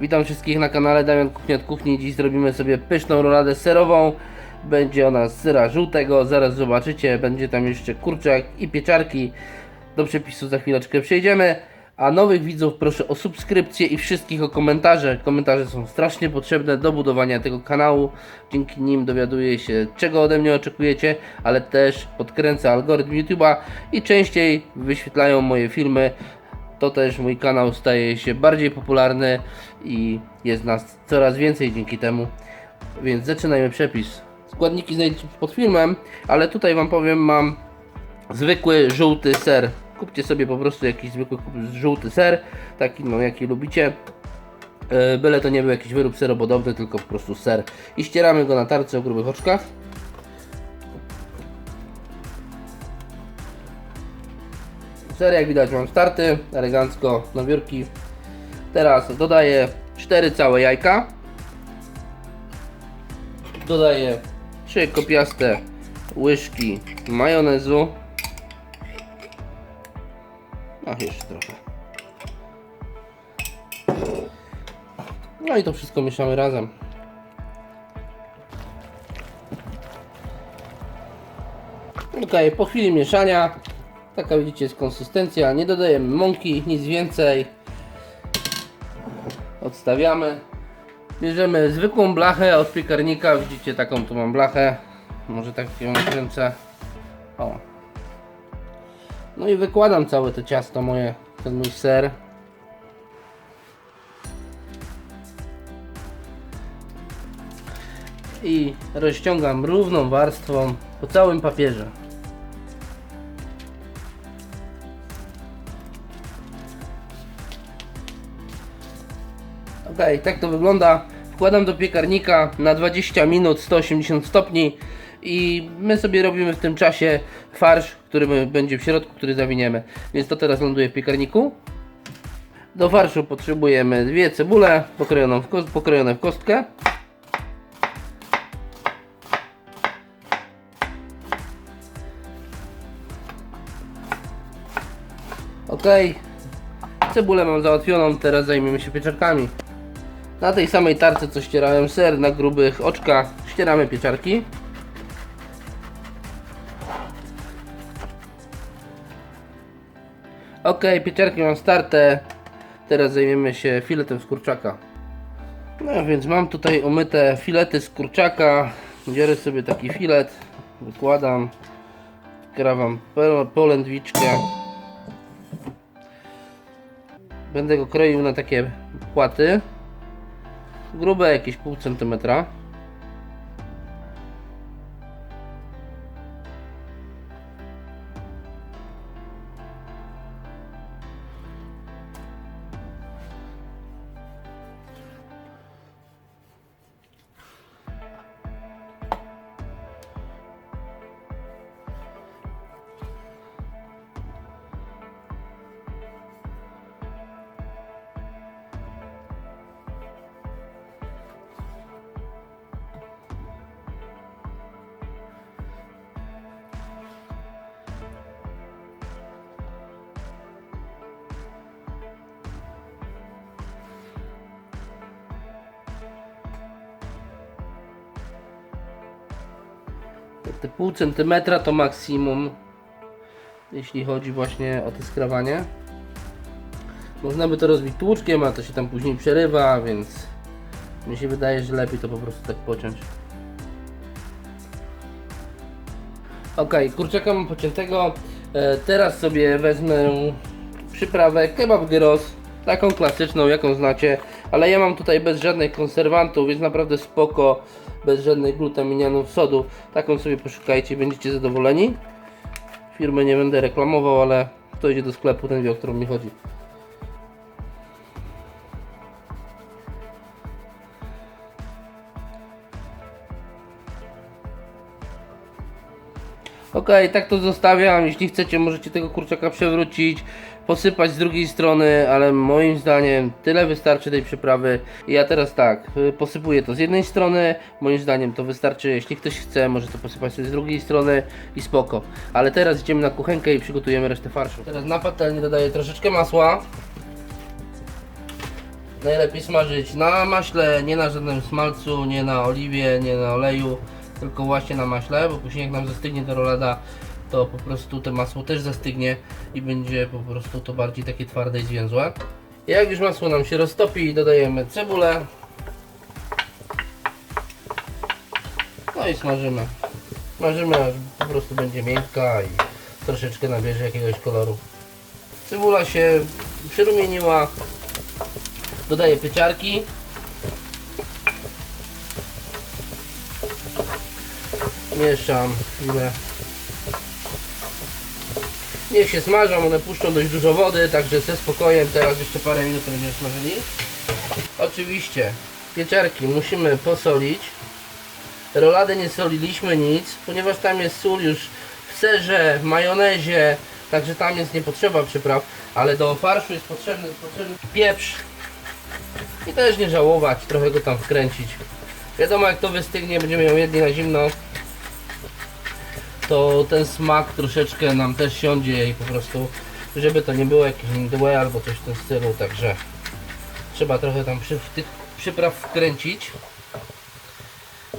Witam wszystkich na kanale Damian Kuchnia od Kuchni. Dziś zrobimy sobie pyszną roladę serową. Będzie ona z syra żółtego, zaraz zobaczycie. Będzie tam jeszcze kurczak i pieczarki. Do przepisu za chwileczkę przejdziemy. A nowych widzów proszę o subskrypcję i wszystkich o komentarze. Komentarze są strasznie potrzebne do budowania tego kanału. Dzięki nim dowiaduję się, czego ode mnie oczekujecie, ale też podkręcę algorytm YouTube'a i częściej wyświetlają moje filmy to też mój kanał staje się bardziej popularny i jest nas coraz więcej dzięki temu. Więc zaczynajmy przepis. Składniki znajdziecie pod filmem, ale tutaj Wam powiem, mam zwykły żółty ser. Kupcie sobie po prostu jakiś zwykły żółty ser, taki no jaki lubicie. E, Byle to nie był jakiś wyrób serobodowny, tylko po prostu ser. I ścieramy go na tarce o grubych oczkach. Jak widać mam starty, elegancko na wiórki. Teraz dodaję 4 całe jajka. Dodaję 3 kopiaste łyżki majonezu. Ach, jeszcze trochę. No i to wszystko mieszamy razem. Ok, po chwili mieszania, taka widzicie jest konsystencja, nie dodajemy mąki, nic więcej. Odstawiamy. Bierzemy zwykłą blachę od piekarnika, widzicie taką tu mam blachę. Może tak ją kręcę. O. No i wykładam całe to ciasto moje, ten mój ser. I rozciągam równą warstwą po całym papierze. Ok, tak to wygląda. Wkładam do piekarnika na 20 minut 180 stopni i my sobie robimy w tym czasie farsz, który będzie w środku, który zawiniemy. Więc to teraz ląduje w piekarniku. Do farszu potrzebujemy dwie cebule w kost- pokrojone w kostkę. Ok, cebulę mam załatwioną, teraz zajmiemy się pieczarkami. Na tej samej tarce co ścierałem ser na grubych oczkach ścieramy pieczarki. Ok, pieczarki mam starte. Teraz zajmiemy się filetem z kurczaka. No więc mam tutaj umyte filety z kurczaka. Biorę sobie taki filet, wykładam, krawam po- polędwiczkę. Będę go kroił na takie płaty. Grube jakieś pół centymetra. Te pół centymetra to maksimum, jeśli chodzi właśnie o to skrawanie. Można by to rozbić tłuczkiem, a to się tam później przerywa, więc mi się wydaje, że lepiej to po prostu tak pociąć. Ok, kurczaka mam pociętego. E, teraz sobie wezmę przyprawę kebab gyros, taką klasyczną, jaką znacie, ale ja mam tutaj bez żadnych konserwantów, więc naprawdę spoko, bez żadnych glutaminianów sodu. Taką sobie poszukajcie, będziecie zadowoleni. Firmy nie będę reklamował, ale kto idzie do sklepu, ten wie o którą mi chodzi. Ok, tak to zostawiam. Jeśli chcecie, możecie tego kurczaka przewrócić, posypać z drugiej strony, ale moim zdaniem tyle wystarczy tej przyprawy. Ja teraz tak, y, posypuję to z jednej strony, moim zdaniem to wystarczy. Jeśli ktoś chce, może to posypać sobie z drugiej strony i spoko. Ale teraz idziemy na kuchenkę i przygotujemy resztę farszu. Teraz na patelnię dodaję troszeczkę masła. najlepiej smażyć na maśle, nie na żadnym smalcu, nie na oliwie, nie na oleju, tylko właśnie na maśle, bo później jak nam zastygnie ta rolada, to po prostu to masło też zastygnie i będzie po prostu to bardziej takie twarde i zwięzłe. Jak już masło nam się roztopi, dodajemy cebulę. No i smażymy. Smażymy aż po prostu będzie miękka i troszeczkę nabierze jakiegoś koloru. Cebula się przyrumieniła. Dodaję pieczarki. Mieszam chwilę. Niech się smażą, one puszczą dość dużo wody, także ze spokojem teraz jeszcze parę minut będziemy smażyli. Oczywiście pieczarki musimy posolić. Rolady nie soliliśmy nic, ponieważ tam jest sól już w serze, w majonezie, także tam jest nie potrzeba przypraw, ale do farszu jest potrzebny, potrzebny pieprz i też nie żałować, trochę go tam wkręcić. Wiadomo jak to wystygnie, będziemy ją jedli na zimno, to ten smak troszeczkę nam też siądzie i po prostu, żeby to nie było jakieś mdłe albo coś w tym stylu, także trzeba trochę tam przy, tych przypraw wkręcić.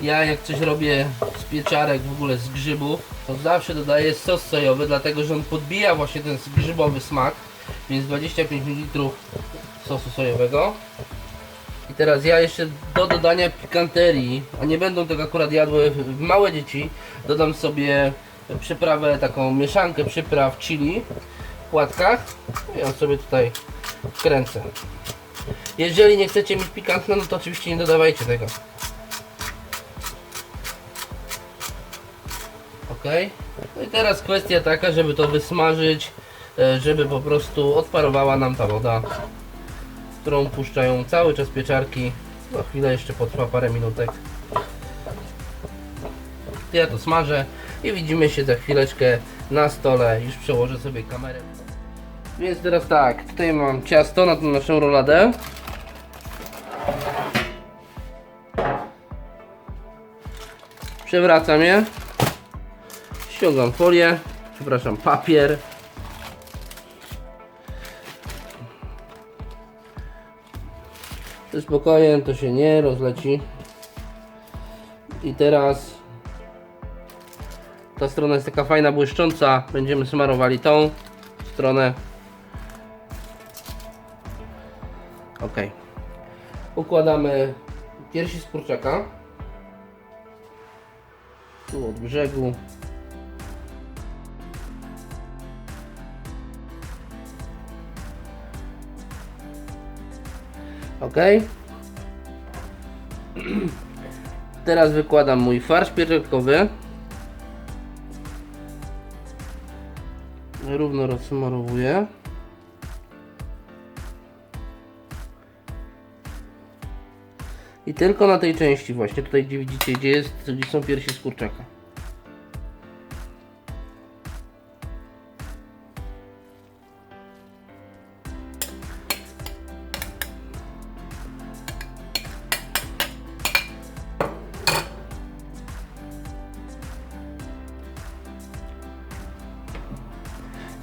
Ja jak coś robię z pieczarek, w ogóle z grzybów, to zawsze dodaję sos sojowy, dlatego że on podbija właśnie ten grzybowy smak, więc 25 ml sosu sojowego. I teraz ja jeszcze do dodania pikanterii, a nie będą tego akurat jadły małe dzieci, dodam sobie przyprawę, taką mieszankę przypraw chili w płatkach i ją sobie tutaj wkręcę. Jeżeli nie chcecie mieć pikantne, no to oczywiście nie dodawajcie tego. Ok. No i teraz kwestia taka, żeby to wysmażyć, e, żeby po prostu odparowała nam ta woda, którą puszczają cały czas pieczarki. No chwilę jeszcze potrwa parę minutek. Ja to smażę i widzimy się za chwileczkę na stole. Już przełożę sobie kamerę. Więc teraz tak, tutaj mam ciasto na tą naszą roladę. Przewracam je. Ściągam folię, przepraszam, papier. Ze spokojem to się nie rozleci. I teraz ta strona jest taka fajna, błyszcząca. Będziemy smarowali tą stronę. Ok. Układamy piersi z kurczaka. Tu od brzegu. Ok. Teraz wykładam mój farsz pieczarkowy. Równo rozsmarowuję. I tylko na tej części właśnie, tutaj gdzie widzicie, gdzie, jest, gdzie są piersi z kurczaka.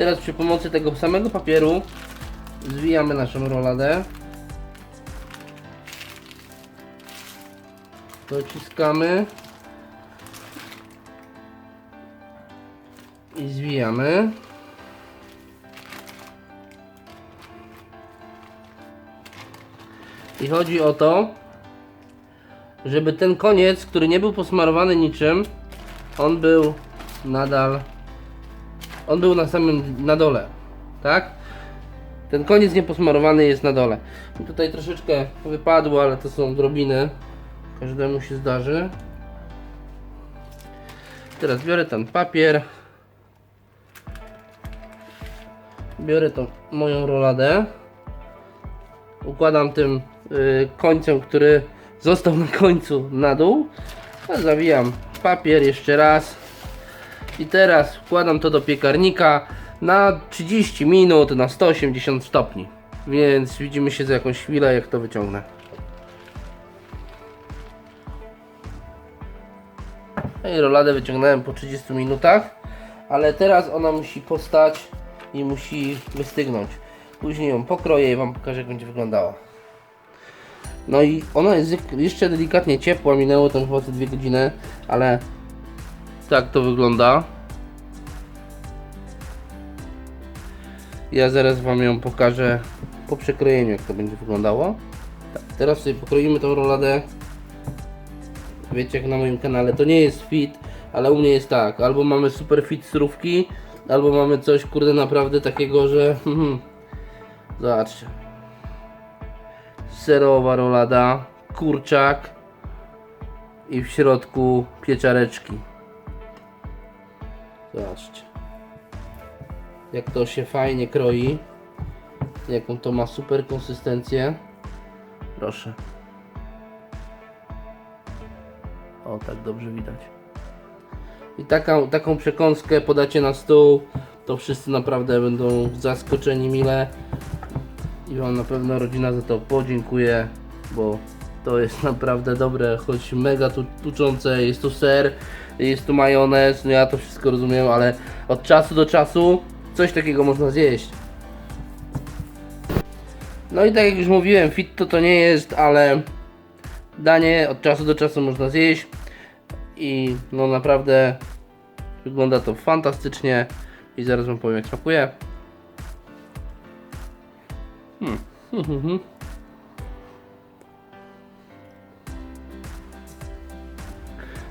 Teraz przy pomocy tego samego papieru zwijamy naszą roladę. Dociskamy. I zwijamy. I chodzi o to, żeby ten koniec, który nie był posmarowany niczym, on był nadal on był na samym, na dole, tak? Ten koniec nieposmarowany jest na dole. Tutaj troszeczkę wypadło, ale to są drobiny. Każdemu się zdarzy. Teraz biorę ten papier. Biorę tą moją roladę. Układam tym y, końcem, który został na końcu na dół. Zawijam papier jeszcze raz. I teraz wkładam to do piekarnika na 30 minut na 180 stopni. Więc widzimy się za jakąś chwilę, jak to wyciągnę. No i roladę wyciągnąłem po 30 minutach, ale teraz ona musi postać i musi wystygnąć. Później ją pokroję i Wam pokażę, jak będzie wyglądała. No i ona jest jeszcze delikatnie ciepła, minęło tam chyba te dwie godziny, ale tak to wygląda. Ja zaraz Wam ją pokażę po przekrojeniu, jak to będzie wyglądało. Tak, teraz sobie pokroimy tą roladę. Wiecie, jak na moim kanale to nie jest fit, ale u mnie jest tak. Albo mamy super fit surówki, albo mamy coś, kurde, naprawdę takiego, że. hmm, Zobaczcie. Serowa rolada, kurczak i w środku pieczareczki. Zobaczcie. Jak to się fajnie kroi. Jaką to ma super konsystencję. Proszę. O, tak dobrze widać. I taką, taką przekąskę podacie na stół, to wszyscy naprawdę będą zaskoczeni mile. I Wam na pewno rodzina za to podziękuje, bo to jest naprawdę dobre, choć mega tu, tuczące. Jest tu ser, jest tu majonez, no ja to wszystko rozumiem, ale od czasu do czasu coś takiego można zjeść. No i tak jak już mówiłem, fit to to nie jest, ale danie od czasu do czasu można zjeść i no naprawdę wygląda to fantastycznie i zaraz wam powiem jak smakuje. Hmm.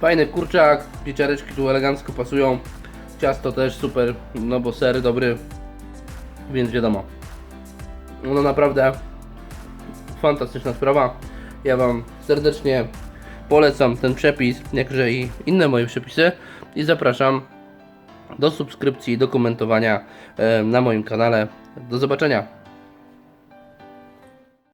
Fajny kurczak, pieczareczki tu elegancko pasują, ciasto też super, no bo ser dobry, więc wiadomo. No naprawdę fantastyczna sprawa. Ja Wam serdecznie polecam ten przepis, jakże i inne moje przepisy i zapraszam do subskrypcji, do komentowania e, na moim kanale. Do zobaczenia.